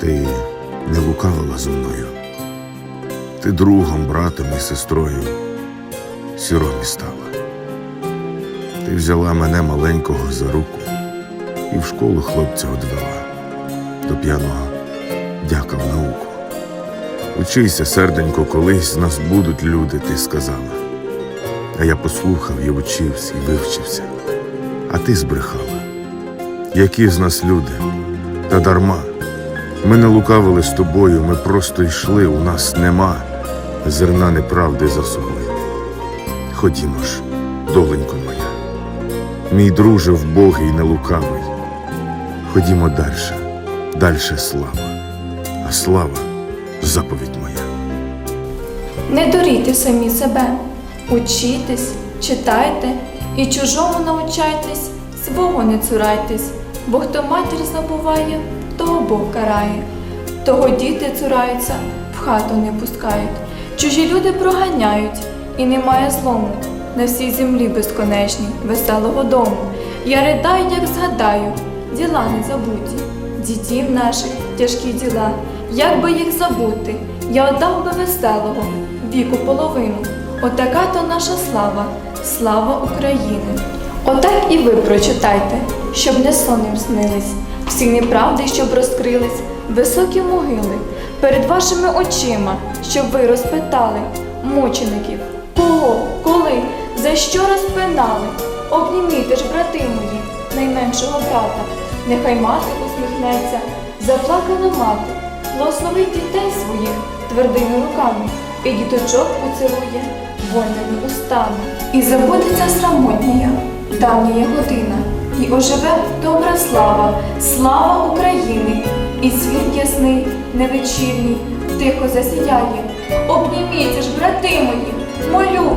Ти не лукавила зо мною. Ти другом, братом і сестрою сіромі стала. Ти взяла мене маленького за руку і в школу хлопця одвела до п'яного дяка в науку. Учися, серденько, колись з нас будуть люди, ти сказала. А я послухав і учився, і вивчився. А ти збрехала. Які з нас люди? Та дарма. Ми не лукавили з тобою, ми просто йшли, у нас нема зерна неправди за собою. Ходімо ж, доленько моя, мій друже вбогий не лукавий. Ходімо дальше, дальше слава, а слава заповідь моя. Не дурійте самі себе, учітесь, читайте і чужому навчайтесь, свого не цурайтесь, бо хто матір забуває, того Бог карає, того діти цураються, в хату не пускають, чужі люди проганяють, і немає злому. На всій землі безконечній, веселого дому. Я ридаю, як згадаю, діла не забуті, дітів наших тяжкі діла, як би їх забути, я отдав би веселого, віку половину. Отака то наша слава, слава України. Отак і ви прочитайте, щоб не сонним снились, всі неправди, щоб розкрились, високі могили перед вашими очима, щоб ви розпитали мучеників, кого, коли, за що розпинали. Обніміте ж, брати мої, найменшого брата, нехай мати усміхнеться, заплакана мати, благословить дітей своїх твердими руками, і діточок поцілує вольними устами. І забудеться срамотнія, давня година, і оживе добра слава, слава України, і світ ясний, невечірній, тихо засіяє. Обніміться ж, брати мої, молю.